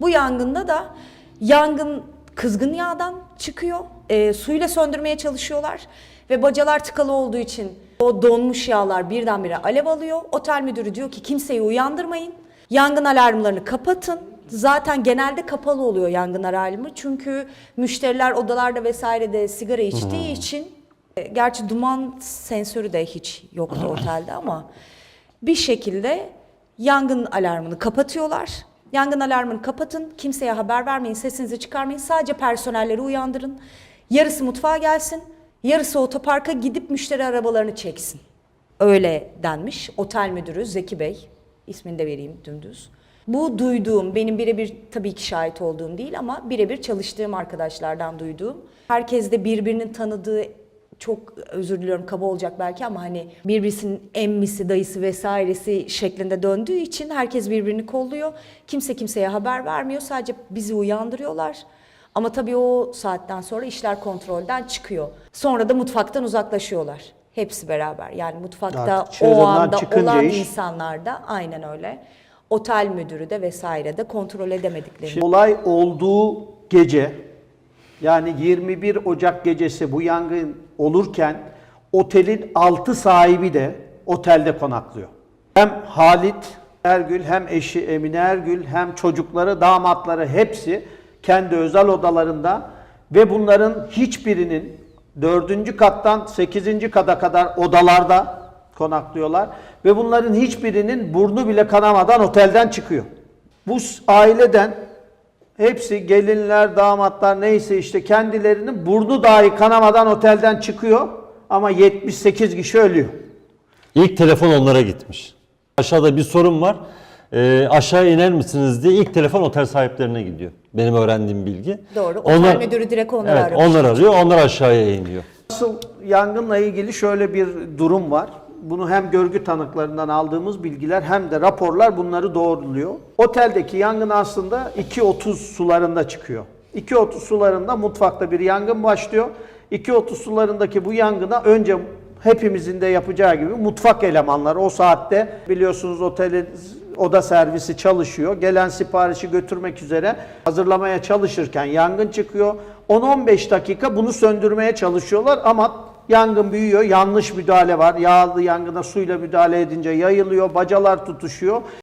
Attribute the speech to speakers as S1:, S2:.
S1: Bu yangında da yangın kızgın yağdan çıkıyor. E, suyla söndürmeye çalışıyorlar ve bacalar tıkalı olduğu için o donmuş yağlar birdenbire alev alıyor. Otel müdürü diyor ki kimseyi uyandırmayın. Yangın alarmlarını kapatın. Zaten genelde kapalı oluyor yangın alarmı. Çünkü müşteriler odalarda vesairede sigara içtiği için e, gerçi duman sensörü de hiç yoktu otelde ama bir şekilde yangın alarmını kapatıyorlar. Yangın alarmını kapatın. Kimseye haber vermeyin. Sesinizi çıkarmayın. Sadece personelleri uyandırın. Yarısı mutfağa gelsin. Yarısı otoparka gidip müşteri arabalarını çeksin. Öyle denmiş. Otel müdürü Zeki Bey. ismini de vereyim dümdüz. Bu duyduğum, benim birebir tabii ki şahit olduğum değil ama birebir çalıştığım arkadaşlardan duyduğum. Herkes de birbirinin tanıdığı çok özür diliyorum kaba olacak belki ama hani birbirinin emmisi, dayısı vesairesi şeklinde döndüğü için herkes birbirini kolluyor. Kimse kimseye haber vermiyor. Sadece bizi uyandırıyorlar. Ama tabii o saatten sonra işler kontrolden çıkıyor. Sonra da mutfaktan uzaklaşıyorlar. Hepsi beraber. Yani mutfakta
S2: Artık
S1: o anda olan
S2: iş-
S1: insanlar da aynen öyle. Otel müdürü de vesaire de kontrol edemediklerini.
S2: Şimdi olay olduğu gece yani 21 Ocak gecesi bu yangın olurken otelin 6 sahibi de otelde konaklıyor. Hem Halit Ergül hem eşi Emine Ergül hem çocukları damatları hepsi kendi özel odalarında ve bunların hiçbirinin 4. kattan 8. kata kadar odalarda konaklıyorlar ve bunların hiçbirinin burnu bile kanamadan otelden çıkıyor. Bu aileden hepsi gelinler, damatlar neyse işte kendilerinin burnu dahi kanamadan otelden çıkıyor ama 78 kişi ölüyor.
S3: İlk telefon onlara gitmiş. Aşağıda bir sorun var. Ee, aşağı iner misiniz diye ilk telefon otel sahiplerine gidiyor. Benim öğrendiğim bilgi.
S1: Doğru. Otel müdürü direkt onları
S3: evet,
S1: aramış.
S3: Onlar arıyor, onlar aşağıya iniyor.
S2: Asıl yangınla ilgili şöyle bir durum var. Bunu hem görgü tanıklarından aldığımız bilgiler hem de raporlar bunları doğruluyor. Oteldeki yangın aslında 2.30 sularında çıkıyor. 2.30 sularında mutfakta bir yangın başlıyor. 2.30 sularındaki bu yangına önce hepimizin de yapacağı gibi mutfak elemanları o saatte biliyorsunuz otelin oda servisi çalışıyor. Gelen siparişi götürmek üzere hazırlamaya çalışırken yangın çıkıyor. 10-15 dakika bunu söndürmeye çalışıyorlar ama yangın büyüyor. Yanlış müdahale var. Yağlı yangına suyla müdahale edince yayılıyor. Bacalar tutuşuyor.